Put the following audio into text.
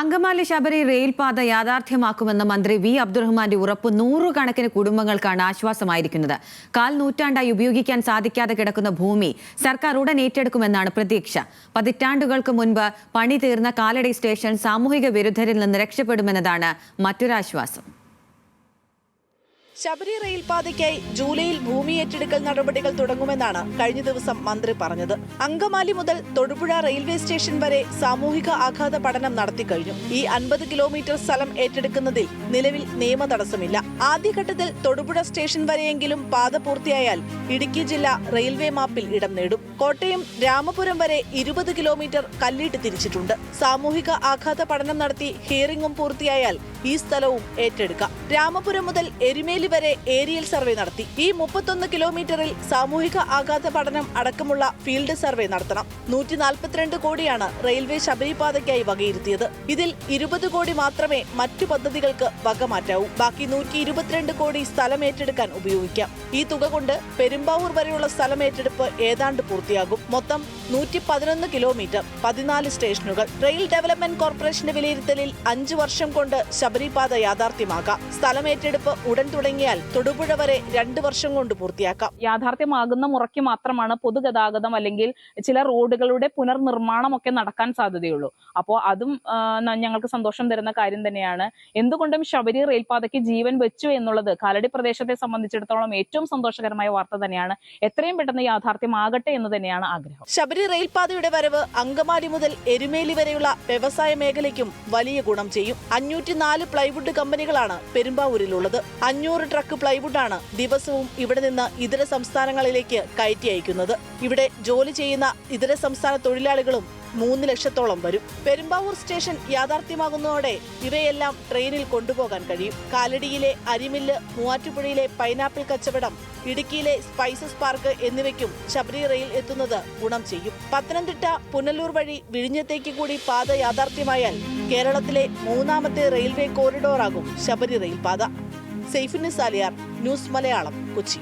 അങ്കമാലി ശബരി റെയിൽപാത യാഥാർത്ഥ്യമാക്കുമെന്ന മന്ത്രി വി. അബ്ദുറഹ്മാന്റെ ഉറപ്പ് നൂറുകണക്കിന് കുടുംബങ്ങൾക്കാണ് ആശ്വാസമായിരിക്കുന്നത്. കാൽ നൂറ്റാണ്ടായി ഉപയോഗിക്കാൻ സാധിക്കാതെ കിടക്കുന്ന ഭൂമി സർക്കാർ ഉടൻ ഏറ്റെടുക്കുമെന്നാണ് പ്രതീക്ഷ. പതിറ്റാണ്ടുകൾക്ക് മുൻപ് പണി തീർന്ന കാലടി സ്റ്റേഷൻ സാമൂഹിക വിരുദ്ധരിൽ നിന്ന് രക്ഷപ്പെടുമെന്നതാണ് മറ്റൊരാശ്വാസം. ശബരി റെയിൽപാതയ്ക്കായി ജൂലൈയിൽ ഭൂമി ഏറ്റെടുക്കൽ നടപടികൾ തുടങ്ങുമെന്നാണ് കഴിഞ്ഞ ദിവസം മന്ത്രി പറഞ്ഞത്. അങ്കമാലി മുതൽ തൊടുപുഴ റെയിൽവേ സ്റ്റേഷൻ വരെ സാമൂഹിക ആഘാത പഠനം നടത്തിക്കഴിഞ്ഞു ഈ അൻപത് കിലോമീറ്റർ സ്ഥലം ഏറ്റെടുക്കുന്നതിൽ നിലവിൽ നിയമ തടസ്സമില്ല. ആദ്യഘട്ടത്തിൽ തൊടുപുഴ സ്റ്റേഷൻ വരെയെങ്കിലും പാത പൂർത്തിയായാൽ ഇടുക്കി ജില്ല റെയിൽവേ മാപ്പിൽ ഇടം നേടും. കോട്ടയം രാമപുരം വരെ ഇരുപത് കിലോമീറ്റർ കല്ലിട്ട് തിരിച്ചിട്ടുണ്ട്. സാമൂഹിക ആഘാത പഠനം നടത്തി ഹിയറിംഗും പൂർത്തിയായാൽ ഈ സ്ഥലവും ഏറ്റെടുക്കാം. രാമപുരം മുതൽ എരുമേലി വരെ ഏരിയൽ സർവേ നടത്തി. ഈ മുപ്പത്തൊന്ന് കിലോമീറ്ററിൽ സാമൂഹിക ആഘാത പഠനം അടക്കമുള്ള ഫീൽഡ് സർവേ നടത്തണം. നൂറ്റി നാൽപ്പത്തിരണ്ട് കോടിയാണ് റെയിൽവേ ശബരിപാതയ്ക്കായി വകയിരുത്തിയത്. ഇതിൽ ഇരുപത് കോടി മാത്രമേ മറ്റു പദ്ധതികൾക്ക് വകമാറ്റാവൂ. ബാക്കി നൂറ്റി ഇരുപത്തിരണ്ട് കോടി സ്ഥലം ഏറ്റെടുക്കാൻ ഉപയോഗിക്കാം. ഈ തുക കൊണ്ട് പെരുമ്പാവൂർ വരെയുള്ള സ്ഥലം ഏറ്റെടുപ്പ് ഏതാണ്ട് പൂർത്തിയാകും. മൊത്തം നൂറ്റി പതിനൊന്ന് കിലോമീറ്റർ പതിനാല് സ്റ്റേഷനുകൾ. റെയിൽ ഡെവലപ്മെന്റ് കോർപ്പറേഷന്റെ വിലയിരുത്തലിൽ അഞ്ചു വർഷം കൊണ്ട് ശബരിപാത യാഥാർത്ഥ്യമാക്കാം. സ്ഥലം ഏറ്റെടുപ്പ് ഉടൻ തുടങ്ങിയാൽ തൊടുപുഴ വരെ രണ്ട് വർഷം കൊണ്ട് പൂർത്തിയാക്കാം. യാഥാർത്ഥ്യമാകുന്ന മുറയ്ക്ക് മാത്രമാണ് പൊതുഗതാഗതം അല്ലെങ്കിൽ ചില റോഡുകളുടെ പുനർനിർമ്മാണം ഒക്കെ നടക്കാൻ സാധ്യതയുള്ളൂ. അപ്പോൾ അതും ഞങ്ങൾക്ക് സന്തോഷം തരുന്ന കാര്യം തന്നെയാണ്. എന്തുകൊണ്ടും ശബരി റെയിൽപാതയ്ക്ക് ജീവൻ വെച്ചു എന്നുള്ളത് കാലടി പ്രദേശത്തെ സംബന്ധിച്ചിടത്തോളം ഏറ്റവും സന്തോഷകരമായ വാർത്ത തന്നെയാണ്. എത്രയും പെട്ടെന്ന് യാഥാർത്ഥ്യമാകട്ടെ എന്ന് തന്നെയാണ് ആഗ്രഹം. ശബരി റെയിൽപാതയുടെ വരവ് അങ്കമാലി മുതൽ എരുമേലി വരെയുള്ള വ്യവസായ മേഖലയ്ക്കും വലിയ ഗുണം ചെയ്യും. അഞ്ഞൂറ്റി നാല് പ്ലൈവുഡ് കമ്പനികളാണ് പെരുമ്പാവൂരിലുള്ളത്. അഞ്ഞൂറ് ട്രക്ക് പ്ലൈവുഡാണ് ദിവസവും ഇവിടെ നിന്ന് ഇതര സംസ്ഥാനങ്ങളിലേക്ക് കയറ്റി അയക്കുന്നത്. ഇവിടെ ജോലി ചെയ്യുന്ന ഇതര സംസ്ഥാന തൊഴിലാളികളും മൂന്ന് ലക്ഷത്തോളം വരും. പെരുമ്പാവൂർ സ്റ്റേഷൻ യാഥാർത്ഥ്യമാകുന്നതോടെ ഇവയെല്ലാം ട്രെയിനിൽ കൊണ്ടുപോകാൻ കഴിയും. കാലടിയിലെ അരിമില്ല് മൂവാറ്റുപുഴയിലെ പൈനാപ്പിൾ കച്ചവടം ഇടുക്കിയിലെ സ്പൈസസ് പാർക്ക് എന്നിവയ്ക്കും ശബരി റെയിൽ എത്തുന്നത് ഗുണം ചെയ്യും. പത്തനംതിട്ട പുനലൂർ വഴി വിഴിഞ്ഞത്തേക്ക് കൂടി പാത യാഥാർത്ഥ്യമായാൽ കേരളത്തിലെ മൂന്നാമത്തെ റെയിൽവേ കോറിഡോറാകും ശബരി റെയിൽപാത സെയ്ഫിനിസാലിയാർ ന്യൂസ് മലയാളം കൊച്ചി.